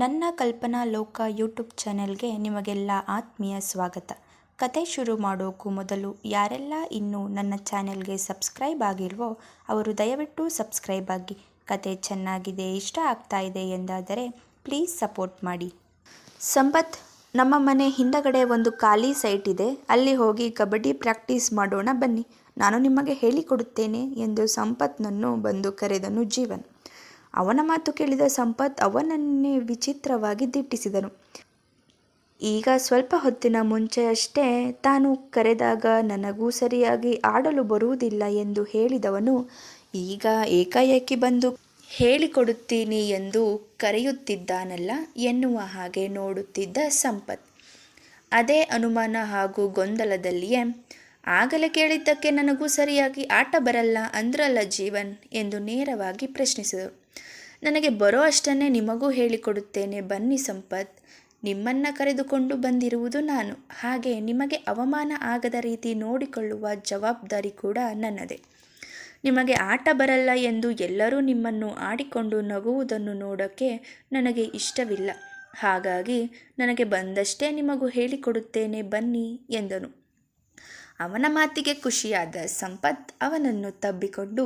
ನನ್ನ ಕಲ್ಪನಾ ಲೋಕ ಯೂಟ್ಯೂಬ್ ಚಾನೆಲ್ಗೆ ನಿಮಗೆಲ್ಲ ಆತ್ಮೀಯ ಸ್ವಾಗತ. ಕತೆ ಶುರು ಮಾಡೋಕ್ಕೂ ಮೊದಲು ಯಾರೆಲ್ಲ ಇನ್ನೂ ನನ್ನ ಚಾನೆಲ್ಗೆ ಸಬ್ಸ್ಕ್ರೈಬ್ ಆಗಿಲ್ವೋ ಅವರು ದಯವಿಟ್ಟು ಸಬ್ಸ್ಕ್ರೈಬ್ ಆಗಿ. ಕತೆ ಚೆನ್ನಾಗಿದೆ, ಇಷ್ಟ ಆಗ್ತಾ ಇದೆ ಎಂದಾದರೆ ಪ್ಲೀಸ್ ಸಪೋರ್ಟ್ ಮಾಡಿ. ಸಂಪತ್, ನಮ್ಮ ಮನೆ ಹಿಂದಗಡೆ ಒಂದು ಖಾಲಿ ಸೈಟ್ ಇದೆ. ಅಲ್ಲಿ ಹೋಗಿ ಕಬಡ್ಡಿ ಪ್ರಾಕ್ಟೀಸ್ ಮಾಡೋಣ ಬನ್ನಿ. ನಾನು ನಿಮಗೆ ಹೇಳಿಕೊಡುತ್ತೇನೆ ಎಂದು ಸಂಪತ್ನನ್ನು ಬಂದು ಕರೆದನು ಜೀವನ್. ಅವನ ಮಾತು ಕೇಳಿದ ಸಂಪತ್ ಅವನನ್ನೇ ವಿಚಿತ್ರವಾಗಿ ದಿಟ್ಟಿಸಿದನು. ಈಗ ಸ್ವಲ್ಪ ಹೊತ್ತಿನ ಮುಂಚೆಯಷ್ಟೇ ತಾನು ಕರೆದಾಗ ನನಗೂ ಸರಿಯಾಗಿ ಆಡಲು ಬರುವುದಿಲ್ಲ ಎಂದು ಹೇಳಿದವನು, ಈಗ ಏಕಾಏಕಿ ಬಂದು ಹೇಳಿಕೊಡುತ್ತೀನಿ ಎಂದು ಕರೆಯುತ್ತಿದ್ದಾನಲ್ಲ ಎನ್ನುವ ಹಾಗೆ ನೋಡುತ್ತಿದ್ದ ಸಂಪತ್. ಅದೇ ಅನುಮಾನ ಹಾಗೂ ಗೊಂದಲದಲ್ಲಿಯೇ, ಆಗಲೇ ಕೇಳಿದ್ದಕ್ಕೆ ನನಗೂ ಸರಿಯಾಗಿ ಆಟ ಬರಲ್ಲ ಅಂದ್ರಲ್ಲ ಜೀವನ್ ಎಂದು ನೇರವಾಗಿ ಪ್ರಶ್ನಿಸಿದರು ನನಗೆ ಬರೋ ಅಷ್ಟನ್ನೇ ನಿಮಗೂ ಹೇಳಿಕೊಡುತ್ತೇನೆ, ಬನ್ನಿ ಸಂಪತ್. ನಿಮ್ಮನ್ನು ಕರೆದುಕೊಂಡು ಬಂದಿರುವುದು ನಾನು. ಹಾಗೆ ನಿಮಗೆ ಅವಮಾನ ಆಗದ ರೀತಿ ನೋಡಿಕೊಳ್ಳುವ ಜವಾಬ್ದಾರಿ ಕೂಡ ನನ್ನದೇ. ನಿಮಗೆ ಆಟ ಬರಲ್ಲ ಎಂದು ಎಲ್ಲರೂ ನಿಮ್ಮನ್ನು ಆಡಿಕೊಂಡು ನಗುವುದನ್ನು ನೋಡೋಕ್ಕೆ ನನಗೆ ಇಷ್ಟವಿಲ್ಲ. ಹಾಗಾಗಿ ನನಗೆ ಬಂದಷ್ಟೇ ನಿಮಗೂ ಹೇಳಿಕೊಡುತ್ತೇನೆ, ಬನ್ನಿ ಎಂದನು. ಅವನ ಮಾತಿಗೆ ಖುಷಿಯಾದ ಸಂಪತ್ ಅವನನ್ನು ತಬ್ಬಿಕೊಂಡು,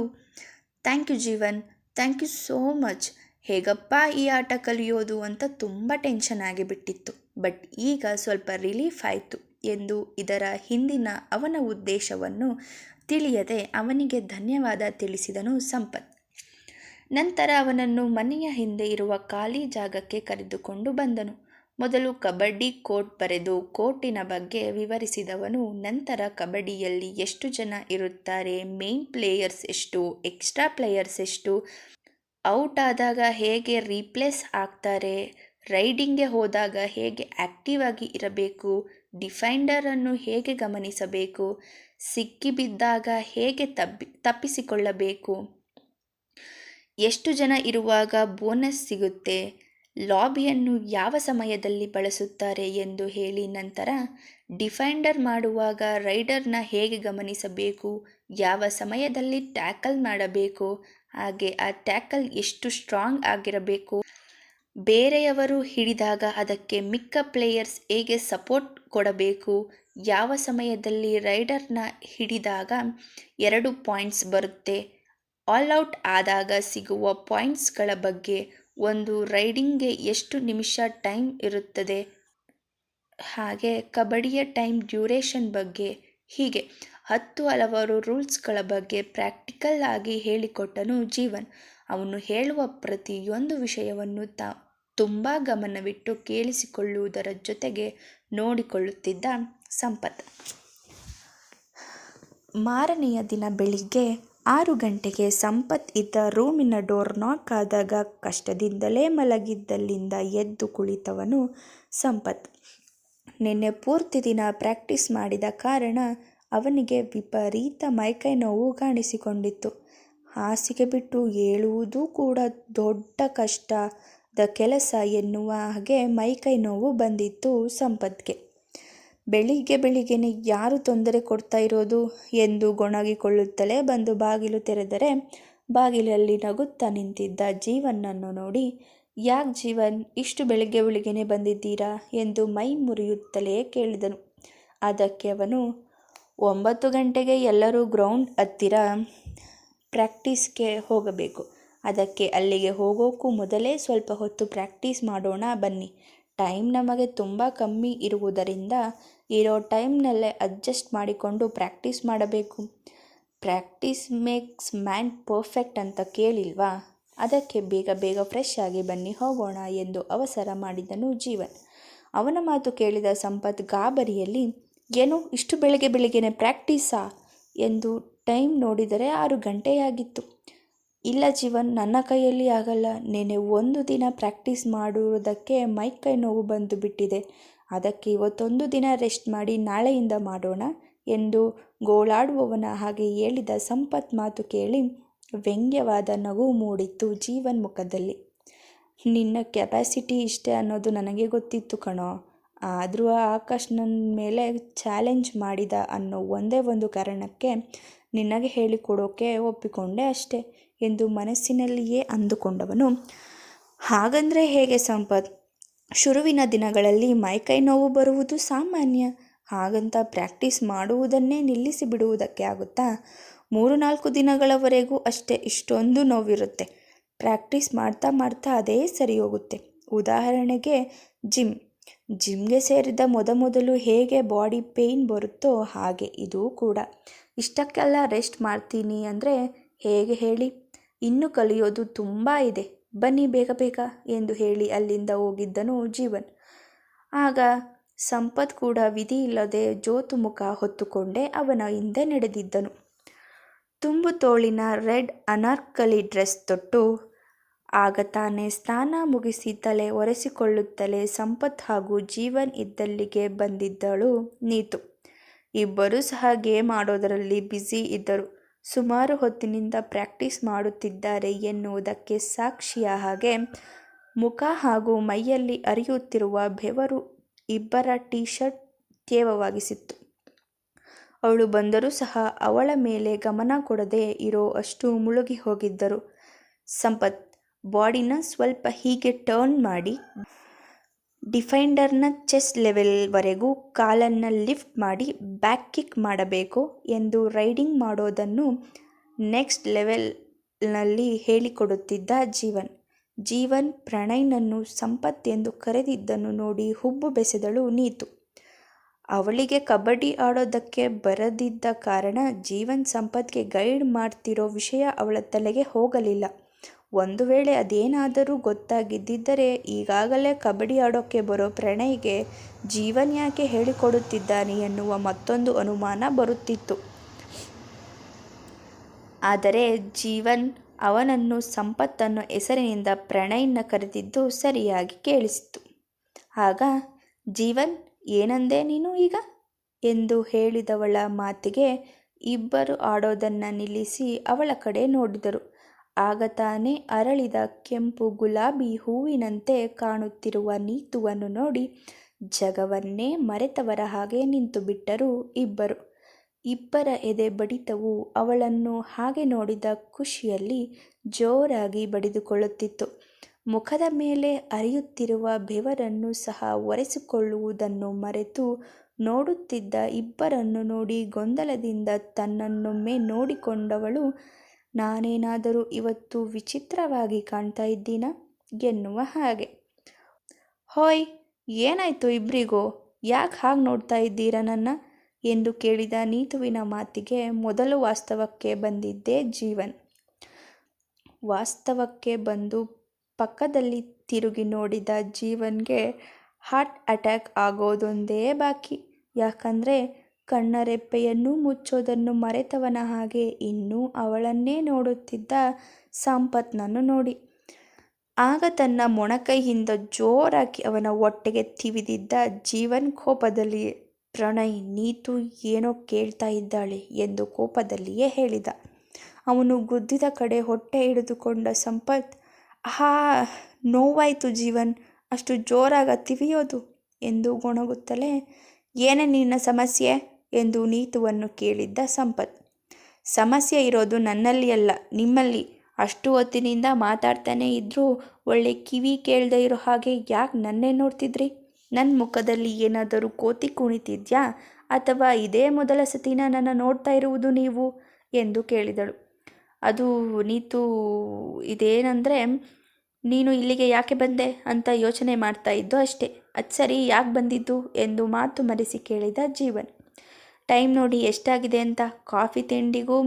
thank you Jeevan thank you so much. ಹೇಗಪ್ಪ ಈ ಆಟ ಕಲಿಯೋದು ಅಂತ ತುಂಬ ಟೆನ್ಷನ್ ಆಗಿಬಿಟ್ಟಿತ್ತು. ಬಟ್ ಈಗ ಸ್ವಲ್ಪ ರಿಲೀಫ್ ಆಯಿತು ಎಂದು ಇದರ ಹಿಂದಿನ ಅವನ ಉದ್ದೇಶವನ್ನು ತಿಳಿಯದೆ ಅವನಿಗೆ ಧನ್ಯವಾದ ತಿಳಿಸಿದನು ಸಂಪತ್. ನಂತರ ಅವನನ್ನು ಮನೆಯ ಹಿಂದೆ ಇರುವ ಖಾಲಿ ಜಾಗಕ್ಕೆ ಕರೆದುಕೊಂಡು ಬಂದನು. ಮೊದಲು ಕಬಡ್ಡಿ ಕೋರ್ಟ್ ಬರೆದು ಕೋರ್ಟಿನ ಬಗ್ಗೆ ವಿವರಿಸಿದವನು, ನಂತರ ಕಬಡ್ಡಿಯಲ್ಲಿ ಎಷ್ಟು ಜನ ಇರುತ್ತಾರೆ ಮೇನ್ ಪ್ಲೇಯರ್ಸ್ ಎಷ್ಟು ಎಕ್ಸ್ಟ್ರಾ ಪ್ಲೇಯರ್ಸ್ ಎಷ್ಟು ಔಟ್ ಆದಾಗ ಹೇಗೆ ರೀಪ್ಲೇಸ್ ಆಗ್ತಾರೆ ರೈಡಿಂಗ್ಗೆ ಹೋದಾಗ ಹೇಗೆ ಆ್ಯಕ್ಟಿವ್ ಆಗಿ ಇರಬೇಕು ಡಿಫೈಂಡರನ್ನು ಹೇಗೆ ಗಮನಿಸಬೇಕು ಸಿಕ್ಕಿಬಿದ್ದಾಗ ಹೇಗೆ ತಪ್ಪಿ, ತಪ್ಪಿಸಿಕೊಳ್ಳಬೇಕು, ಎಷ್ಟು ಜನ ಇರುವಾಗ ಬೋನಸ್ ಸಿಗುತ್ತೆ ಲಾಬಿಯನ್ನು ಯಾವ ಸಮಯದಲ್ಲಿ ಬಳಸುತ್ತಾರೆ ಎಂದು ಹೇಳಿ ನಂತರ ಡಿಫೈಂಡರ್ ಮಾಡುವಾಗ ರೈಡರ್ನ ಹೇಗೆ ಗಮನಿಸಬೇಕು, ಯಾವ ಸಮಯದಲ್ಲಿ ಟ್ಯಾಕಲ್ ಮಾಡಬೇಕು, ಹಾಗೆ ಆ ಟ್ಯಾಕಲ್ ಎಷ್ಟು ಸ್ಟ್ರಾಂಗ್ ಆಗಿರಬೇಕು, ಬೇರೆಯವರು ಹಿಡಿದಾಗ ಅದಕ್ಕೆ ಮಿಕ್ಕ ಪ್ಲೇಯರ್ಸ್ ಹೇಗೆ ಸಪೋರ್ಟ್ ಕೊಡಬೇಕು, ಯಾವ ಸಮಯದಲ್ಲಿ ರೈಡರ್ನ ಹಿಡಿದಾಗ ಎರಡು ಪಾಯಿಂಟ್ಸ್ ಬರುತ್ತೆ, ಆಲ್ ಔಟ್ ಆದಾಗ ಸಿಗುವ ಪಾಯಿಂಟ್ಸ್ಗಳ ಬಗ್ಗೆ ಒಂದು ರೈಡಿಂಗ್ಗೆ ಎಷ್ಟು ನಿಮಿಷ ಟೈಮ್ ಇರುತ್ತದೆ? ಹಾಗೆ ಕಬಡ್ಡಿಯ ಟೈಮ್ ಡ್ಯೂರೇಷನ್ ಬಗ್ಗೆ ಹೀಗೆ. ಹತ್ತು ಹಲವಾರು ರೂಲ್ಸ್ಗಳ ಬಗ್ಗೆ ಪ್ರಾಕ್ಟಿಕಲ್ ಆಗಿ ಹೇಳಿಕೊಟ್ಟನು ಜೀವನ್. ಅವನು ಹೇಳುವ ಪ್ರತಿಯೊಂದು ವಿಷಯವನ್ನು ತ, ತುಂಬ ಗಮನವಿಟ್ಟು ಕೇಳಿಸಿಕೊಳ್ಳುವುದರ ಜೊತೆಗೆ ನೋಡಿಕೊಳ್ಳುತ್ತಿದ್ದ ಸಂಪತ್. ಮಾರನೆಯ ದಿನ ಬೆಳಿಗ್ಗೆ ಆರು ಗಂಟೆಗೆ ಸಂಪತ್ ಇದ್ದ ರೂಮಿನ ಡೋರ್ ನಾಕ್ ಆದಾಗ ಕಷ್ಟದಿಂದಲೇ ಮಲಗಿದ್ದಲ್ಲಿಂದ ಎದ್ದು ಕುಳಿತವನು ಸಂಪತ್. ನಿನ್ನೆ ಪೂರ್ತಿ ದಿನ ಪ್ರಾಕ್ಟೀಸ್ ಮಾಡಿದ ಕಾರಣ ಅವನಿಗೆ ವಿಪರೀತ ಮೈಕೈ ನೋವು ಕಾಣಿಸಿಕೊಂಡಿತ್ತು. ಹಾಸಿಗೆ ಬಿಟ್ಟು ಹೇಳುವುದೂ ಕೂಡ ದೊಡ್ಡ ಕಷ್ಟದ ಕೆಲಸ ಎನ್ನುವ ಹಾಗೆ ಮೈಕೈ ನೋವು ಬಂದಿತ್ತು ಸಂಪತ್ಗೆ. ಬೆಳಿಗ್ಗೆ ಬೆಳಿಗ್ಗೆನೆ ಯಾರು ತೊಂದರೆ ಕೊಡ್ತಾ ಇರೋದು ಎಂದು ಗೊಣಗಿಕೊಳ್ಳುತ್ತಲೇ ಬಂದು ಬಾಗಿಲು ತೆರೆದರೆ ಬಾಗಿಲಲ್ಲಿ ನಗುತ್ತಾ ನಿಂತಿದ್ದ ಜೀವನನ್ನು ನೋಡಿ, ಯಾಕೆ ಜೀವನ್ ಇಷ್ಟು ಬೆಳಿಗ್ಗೆ ಬೆಳಿಗ್ಗೆನೆ ಬಂದಿದ್ದೀರಾ ಎಂದು ಮೈ ಮುರಿಯುತ್ತಲೇ ಕೇಳಿದನು. ಅದಕ್ಕೆ ಅವನು, ಒಂಬತ್ತು ಗಂಟೆಗೆ ಎಲ್ಲರೂ ಗ್ರೌಂಡ್ ಹತ್ತಿರ ಪ್ರ್ಯಾಕ್ಟೀಸ್ಗೆ ಹೋಗಬೇಕು. ಅದಕ್ಕೆ ಅಲ್ಲಿಗೆ ಹೋಗೋಕ್ಕೂ ಮೊದಲೇ ಸ್ವಲ್ಪ ಹೊತ್ತು ಪ್ರಾಕ್ಟೀಸ್ ಮಾಡೋಣ ಬನ್ನಿ. ಟೈಮ್ ನಮಗೆ ತುಂಬ ಕಮ್ಮಿ ಇರುವುದರಿಂದ ಇರೋ ಟೈಮ್ನಲ್ಲೇ ಅಡ್ಜಸ್ಟ್ ಮಾಡಿಕೊಂಡು ಪ್ರಾಕ್ಟೀಸ್ ಮಾಡಬೇಕು. ಪ್ರಾಕ್ಟೀಸ್ ಮೇಕ್ಸ್ ಮ್ಯಾನ್ ಪರ್ಫೆಕ್ಟ್ ಅಂತ ಕೇಳಿಲ್ವಾ? ಅದಕ್ಕೆ ಬೇಗ ಬೇಗ ಫ್ರೆಶ್ ಆಗಿ ಬನ್ನಿ, ಹೋಗೋಣ ಎಂದು ಅವಸರ ಮಾಡಿದನು ಜೀವನ್. ಅವನ ಮಾತು ಕೇಳಿದ ಸಂಪತ್ ಗಾಬರಿಯಲ್ಲಿ, ಏನು ಇಷ್ಟು ಬೆಳಗ್ಗೆ ಬೆಳಿಗ್ಗೆನೆ ಪ್ರ್ಯಾಕ್ಟೀಸಾ ಎಂದು ಟೈಮ್ ನೋಡಿದರೆ ಆರು ಗಂಟೆಯಾಗಿತ್ತು. ಇಲ್ಲ ಜೀವನ್, ನನ್ನ ಕೈಯಲ್ಲಿ ಆಗಲ್ಲ. ನೆನೆ ಒಂದು ದಿನ ಪ್ರಾಕ್ಟೀಸ್ ಮಾಡುವುದಕ್ಕೆ ಮೈ ಕೈ ನೋವು ಬಂದು ಬಿಟ್ಟಿದೆ. ಅದಕ್ಕೆ ಇವತ್ತೊಂದು ದಿನ ರೆಸ್ಟ್ ಮಾಡಿ ನಾಳೆಯಿಂದ ಮಾಡೋಣ ಎಂದು ಗೋಳಾಡುವವನ ಹಾಗೆ ಹೇಳಿದ ಸಂಪತ್ ಮಾತು ಕೇಳಿ ವ್ಯಂಗ್ಯವಾದ ನಗು ಮೂಡಿತ್ತು ಜೀವನ್ ಮುಖದಲ್ಲಿ. ನಿನ್ನ ಕೆಪಾಸಿಟಿ ಇಷ್ಟೇ ಅನ್ನೋದು ನನಗೆ ಗೊತ್ತಿತ್ತು ಕಣೋ. ಆದರೂ ಆಕಾಶ್ ನನ್ನ ಮೇಲೆ ಚಾಲೆಂಜ್ ಮಾಡಿದ ಅನ್ನೋ ಒಂದೇ ಒಂದು ಕಾರಣಕ್ಕೆ ನಿನಗೆ ಹೇಳಿಕೊಡೋಕೆ ಒಪ್ಪಿಕೊಂಡೆ ಅಷ್ಟೆ ಎಂದು ಮನಸ್ಸಿನಲ್ಲಿಯೇ ಅಂದುಕೊಂಡವನು. ಹಾಗಂದರೆ ಹೇಗೆ ಸಂಪತ್? ಶುರುವಿನ ದಿನಗಳಲ್ಲಿ ಮೈಕೈ ನೋವು ಬರುವುದು ಸಾಮಾನ್ಯ. ಹಾಗಂತ ಪ್ರಾಕ್ಟೀಸ್ ಮಾಡುವುದನ್ನೇ ನಿಲ್ಲಿಸಿ ಬಿಡುವುದಕ್ಕೆ ಆಗುತ್ತಾ? ಮೂರು ನಾಲ್ಕು ದಿನಗಳವರೆಗೂ ಅಷ್ಟೇ ಇಷ್ಟೊಂದು ನೋವಿರುತ್ತೆ. ಪ್ರಾಕ್ಟೀಸ್ ಮಾಡ್ತಾ ಮಾಡ್ತಾ ಅದೇ ಸರಿ ಹೋಗುತ್ತೆ. ಉದಾಹರಣೆಗೆ ಜಿಮ್. ಜಿಮ್ಗೆ ಸೇರಿದ ಮೊದಮೊದಲು ಹೇಗೆ ಬಾಡಿ ಪೇಯ್ನ್ ಬರುತ್ತೋ ಹಾಗೆ ಇದು ಕೂಡ. ಇಷ್ಟಕ್ಕೆಲ್ಲ ರೆಸ್ಟ್ ಮಾಡ್ತೀನಿ ಅಂದರೆ ಹೇಗೆ ಹೇಳಿ? ಇನ್ನು ಕಲಿಯೋದು ತುಂಬ ಇದೆ. ಬನ್ನಿ ಬೇಗ ಬೇಗ ಎಂದು ಹೇಳಿ ಅಲ್ಲಿಂದ ಹೋಗಿದ್ದನು ಜೀವನ್. ಆಗ ಸಂಪತ್ ಕೂಡ ವಿಧಿ ಇಲ್ಲದೆ ಜೋತು ಮುಖ ಹೊತ್ತುಕೊಂಡೇ ಅವನ ಹಿಂದೆ ನಡೆದಿದ್ದನು. ತುಂಬು ತೋಳಿನ ರೆಡ್ ಅನಾರ್ಕಲಿ ಡ್ರೆಸ್ ತೊಟ್ಟು ಆಗ ತಾನೇ ಸ್ನಾನ ಮುಗಿಸಿ ತಲೆ ಒರೆಸಿಕೊಳ್ಳುತ್ತಲೇ ಸಂಪತ್ ಹಾಗೂ ಜೀವನ್ ಇದ್ದಲ್ಲಿಗೆ ಬಂದಿದ್ದಳು ನೀತು. ಇಬ್ಬರೂ ಸಹ ಗೇಮ್ ಆಡೋದರಲ್ಲಿ ಬ್ಯುಸಿ ಇದ್ದರು. ಸುಮಾರು ಹೊತ್ತಿನಿಂದ ಪ್ರಾಕ್ಟೀಸ್ ಮಾಡುತ್ತಿದ್ದಾರೆ ಎನ್ನುವುದಕ್ಕೆ ಸಾಕ್ಷಿಯ ಹಾಗೆ ಮುಖ ಹಾಗೂ ಮೈಯಲ್ಲಿ ಅರಿಯುತ್ತಿರುವ ಬೆವರು ಇಬ್ಬರ ಟೀ ಶರ್ಟ್ ತೇವವಾಗಿಸಿತ್ತು ಅವಳು ಬಂದರೂ ಸಹ ಅವಳ ಮೇಲೆ ಗಮನ ಕೊಡದೆ ಇರೋ ಅಷ್ಟು ಮುಳುಗಿ ಹೋಗಿದ್ದರು. ಸಂಪತ್, ಬಾಡಿನ ಸ್ವಲ್ಪ ಹೀಗೆ ಟರ್ನ್ ಮಾಡಿ ಡಿಫೈಂಡರ್ನ ಚೆಸ್ ಲೆವೆಲ್ವರೆಗೂ ಕಾಲನ್ನು ಲಿಫ್ಟ್ ಮಾಡಿ ಬ್ಯಾಕ್ ಕಿಕ್ ಮಾಡಬೇಕು ಎಂದು ರೈಡಿಂಗ್ ಮಾಡೋದನ್ನು ನೆಕ್ಸ್ಟ್ ಲೆವೆಲ್ನಲ್ಲಿ ಹೇಳಿಕೊಡುತ್ತಿದ್ದ ಜೀವನ್. ಜೀವನ್ ಪ್ರಣಯ್ನನ್ನು ಸಂಪತ್ ಎಂದು ಕರೆದಿದ್ದನ್ನು ನೋಡಿ ಹುಬ್ಬು ಬೆಸೆದಳು ನೀತು. ಅವಳಿಗೆ ಕಬಡ್ಡಿ ಆಡೋದಕ್ಕೆ ಬರದಿದ್ದ ಕಾರಣ ಜೀವನ್ ಸಂಪತ್ಗೆ ಗೈಡ್ ಮಾಡ್ತಿರೋ ವಿಷಯ ಅವಳ ತಲೆಗೆ ಹೋಗಲಿಲ್ಲ. ಒಂದು ವೇಳೆ ಅದೇನಾದರೂ ಗೊತ್ತಾಗಿದ್ದಿದ್ದರೆ ಈಗಾಗಲೇ ಕಬಡ್ಡಿ ಆಡೋಕ್ಕೆ ಬರೋ ಪ್ರಣಯ್ಗೆ ಜೀವನ್ ಯಾಕೆ ಹೇಳಿಕೊಡುತ್ತಿದ್ದಾನೆ ಎನ್ನುವ ಮತ್ತೊಂದು ಅನುಮಾನ ಬರುತ್ತಿತ್ತು. ಆದರೆ ಜೀವನ್ ಅವನನ್ನು ಸಂಪತ್ತನ್ನು ಹೆಸರಿನಿಂದ ಪ್ರಣಯ್ನ ಕರೆದಿದ್ದು ಸರಿಯಾಗಿ ಕೇಳಿಸಿತು ಆಗ, ಜೀವನ್, ಏನಂದೆ ನೀನು ಈಗ? ಎಂದು ಹೇಳಿದವಳ ಮಾತಿಗೆ ಇಬ್ಬರು ಆಡೋದನ್ನು ನಿಲ್ಲಿಸಿ ಅವಳ ಕಡೆ ನೋಡಿದರು. ಆಗ ತಾನೇ ಅರಳಿದ ಕೆಂಪು ಗುಲಾಬಿ ಹೂವಿನಂತೆ ಕಾಣುತ್ತಿರುವ ನೀತುವನ್ನು ನೋಡಿ ಜಗವನ್ನೇ ಮರೆತವರ ಹಾಗೆ ನಿಂತು ಬಿಟ್ಟರು ಇಬ್ಬರು. ಇಬ್ಬರ ಎದೆ ಬಡಿತವು ಅವಳನ್ನು ಹಾಗೆ ನೋಡಿದ ಖುಷಿಯಲ್ಲಿ ಜೋರಾಗಿ ಬಡಿದುಕೊಳ್ಳುತ್ತಿತ್ತು. ಮುಖದ ಮೇಲೆ ಅರಿಯುತ್ತಿರುವ ಬೆವರನ್ನು ಸಹ ಒರೆಸಿಕೊಳ್ಳುವುದನ್ನು ಮರೆತು ನೋಡುತ್ತಿದ್ದ ಇಬ್ಬರನ್ನು ನೋಡಿ ಗೊಂದಲದಿಂದ ತನ್ನನ್ನೊಮ್ಮೆ ನೋಡಿಕೊಂಡವಳು ನಾನೇನಾದರೂ ಇವತ್ತು ವಿಚಿತ್ರವಾಗಿ ಕಾಣ್ತಾ ಇದ್ದೀನಾ? ಎನ್ನುವ ಹಾಗೆ. ಹೋಯ್, ಏನಾಯ್ತು ಇಬ್ಬರಿಗೂ ಯಾಕೆ ಹಾಗೆ ನೋಡ್ತಾ ಇದ್ದೀರಾ ನನ್ನ? ಎಂದು ಕೇಳಿದ ನೀತುವಿನ ಮಾತಿಗೆ ಮೊದಲು ವಾಸ್ತವಕ್ಕೆ ಬಂದಿದ್ದೇ ಜೀವನ್. ವಾಸ್ತವಕ್ಕೆ ಬಂದು ಪಕ್ಕದಲ್ಲಿ ತಿರುಗಿ ನೋಡಿದ ಜೀವನ್ಗೆ ಹಾರ್ಟ್ ಅಟ್ಯಾಕ್ ಆಗೋದೊಂದೇ ಬಾಕಿ. ಯಾಕಂದರೆ ಕಣ್ಣರೆಪ್ಪೆಯನ್ನು ಮುಚ್ಚೋದನ್ನು ಮರೆತವನ ಹಾಗೆ ಇನ್ನೂ ಅವಳನ್ನೇ ನೋಡುತ್ತಿದ್ದ ಸಂಪತ್ನನ್ನು ನೋಡಿ. ಆಗ ತನ್ನ ಮೊಣಕೈಯಿಂದ ಜೋರಾಗಿ ಅವನ ಹೊಟ್ಟೆಗೆ ತಿವಿದಿದ್ದ ಜೀವನ್ ಕೋಪದಲ್ಲಿ, ಪ್ರಣಯ್, ನೀತು ಏನೋ ಕೇಳ್ತಾ ಇದ್ದಾಳೆ ಎಂದು ಕೋಪದಲ್ಲಿಯೇ ಹೇಳಿದ. ಅವನು ಗುದ್ದಿದ ಕಡೆ ಹೊಟ್ಟೆ ಹಿಡಿದುಕೊಂಡ ಸಂಪತ್ ಹಾ ನೋವಾಯಿತು ಜೀವನ್, ಅಷ್ಟು ಜೋರಾಗ ತಿವಿಯೋದು ಎಂದು ಗೊಣಗುತ್ತಲೇ, ಏನೇ ನಿನ್ನ ಸಮಸ್ಯೆ? ಎಂದು ನೀತುವನ್ನು ಕೇಳಿದ್ದ ಸಂಪತ್. ಸಮಸ್ಯೆ ಇರೋದು ನನ್ನಲ್ಲಿ ಅಲ್ಲ, ನಿಮ್ಮಲ್ಲಿ. ಅಷ್ಟು ಹೊತ್ತಿನಿಂದ ಮಾತಾಡ್ತಾನೆ ಇದ್ದರೂ ಒಳ್ಳೆ ಕಿವಿ ಕೇಳದೆ ಇರೋ ಹಾಗೆ ಯಾಕೆ ನನ್ನೇ ನೋಡ್ತಿದ್ರಿ? ನನ್ನ ಮುಖದಲ್ಲಿ ಏನಾದರೂ ಕೋತಿ ಕುಣಿತಿದ್ಯಾ? ಅಥವಾ ಇದೇ ಮೊದಲ ಸತಿನ ನನ್ನ ನೋಡ್ತಾ ಇರುವುದು ನೀವು? ಎಂದು ಕೇಳಿದಳು. ಅದು ನೀತು, ಇದೇನೆಂದರೆ, ನೀನು ಇಲ್ಲಿಗೆ ಯಾಕೆ ಬಂದೆ ಅಂತ ಯೋಚನೆ ಮಾಡ್ತಾ ಇದ್ದು ಅಷ್ಟೇ. ಅದು ಸರಿ ಯಾಕೆ ಬಂದಿದ್ದು? ಎಂದು ಮಾತು ಮರೆಸಿ ಕೇಳಿದ ಜೀವನ್. ಟೈಮ್ ನೋಡಿ ಎಷ್ಟಾಗಿದೆ ಅಂತ ಕಾಫಿ ತಿಂಡಿಗೂ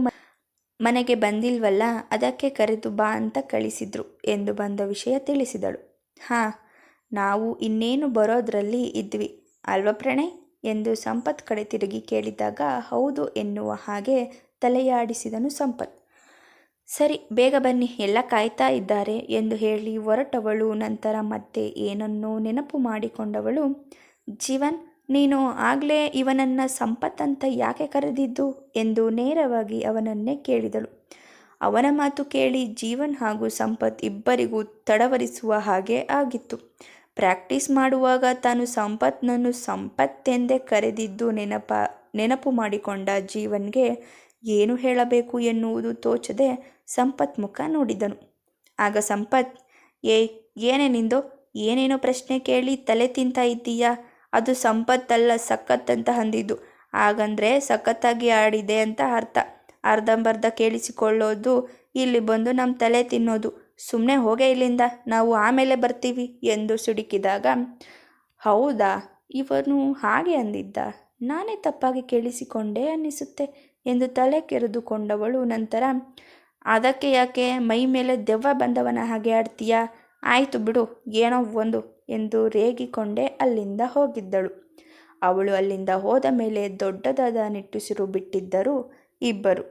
ಮನೆಗೆ ಬಂದಿಲ್ವಲ್ಲ, ಅದಕ್ಕೆ ಕರೆದು ಬಾ ಅಂತ ಕಳಿಸಿದ್ರು ಎಂದು ಬಂದ ವಿಷಯ ತಿಳಿಸಿದಳು. ಹಾಂ, ನಾವು ಇನ್ನೇನು ಬರೋದ್ರಲ್ಲಿ ಇದ್ವಿ, ಅಲ್ವ ಪ್ರಣಯ್? ಎಂದು ಸಂಪತ್ ಕಡೆ ತಿರುಗಿ ಕೇಳಿದಾಗ, ಹೌದು ಎನ್ನುವ ಹಾಗೆ ತಲೆಯಾಡಿಸಿದನು ಸಂಪತ್. ಸರಿ, ಬೇಗ ಬನ್ನಿ, ಎಲ್ಲ ಕಾಯ್ತಾ ಇದ್ದಾರೆ ಎಂದು ಹೇಳಿ ಹೊರಟವಳು. ನಂತರ ಮತ್ತೆ ಏನನ್ನೋ ನೆನಪು ಮಾಡಿಕೊಂಡವಳು, ಜೀವನ್ ನೀನು ಆಗಲೇ ಇವನನ್ನು ಸಂಪತ್ತಂತ ಯಾಕೆ ಕರೆದಿದ್ದು ಎಂದು ನೇರವಾಗಿ ಅವನನ್ನೇ ಕೇಳಿದಳು. ಅವನ ಮಾತು ಕೇಳಿ ಜೀವನ್ ಹಾಗೂ ಸಂಪತ್ ಇಬ್ಬರಿಗೂ ತಡವರಿಸುವ ಹಾಗೆ ಆಗಿತ್ತು. ಪ್ರಾಕ್ಟೀಸ್ ಮಾಡುವಾಗ ತಾನು ಸಂಪತ್ನನ್ನು ಸಂಪತ್ತೆಂದೇ ಕರೆದಿದ್ದು ನೆನಪ, ನೆನಪು ಮಾಡಿಕೊಂಡ ಜೀವನ್ಗೆ ಏನು ಹೇಳಬೇಕು ಎನ್ನುವುದು ತೋಚದೆ ಸಂಪತ್ ಮುಖ ನೋಡಿದನು. ಆಗ ಸಂಪತ್, ಏಯ್, ಏನೇ ನಿಂದು, ಏನೇನೋ ಪ್ರಶ್ನೆ ಕೇಳಿ ತಲೆ ತಿಂತಾ ಇದ್ದೀಯಾ? ಅದು ಸಂಪತ್ತಲ್ಲ ಸಖತ್ತಂತ ಅಂದಿದ್ದು. ಹಾಗಂದ್ರೆ ಸಖತ್ತಾಗಿ ಆಡಿದೆ ಅಂತ ಅರ್ಥ. ಅರ್ಧಂಬರ್ಧ ಕೇಳಿಸಿಕೊಳ್ಳೋದು, ಇಲ್ಲಿ ಬಂದು ನಮ್ಮ ತಲೆ ತಿನ್ನೋದು. ಸುಮ್ಮನೆ ಹೋಗೇ ಇಲ್ಲಿಂದ, ನಾವು ಆಮೇಲೆ ಬರ್ತೀವಿ ಎಂದು ಸುಡುಕಿದಾಗ, ಹೌದಾ, ಇವನು ಹಾಗೆ ಅಂದಿದ್ದ. ನಾನೇ ತಪ್ಪಾಗಿ ಕೇಳಿಸಿಕೊಂಡೆ ಅನ್ನಿಸುತ್ತೆ ಎಂದು ತಲೆ ಕೆರೆದುಕೊಂಡವಳು ನಂತರ, ಅದಕ್ಕೆ ಯಾಕೆ ಮೈ ಮೇಲೆ ದೆವ್ವ ಬಂದವನ ಹಾಗೆ ಆಡ್ತೀಯಾ? ಆಯಿತು ಬಿಡು, ಏನೋ ಒಂದು. ಎಂದು ರೇಗಿಕೊಂಡೇ ಅಲ್ಲಿಂದ ಹೋಗಿದ್ದಳು. ಅವಳು ಅಲ್ಲಿಂದ ಹೋದ ಮೇಲೆ ದೊಡ್ಡದಾದ ನಿಟ್ಟುಸಿರು ಬಿಟ್ಟಿದ್ದರು ಇಬ್ಬರು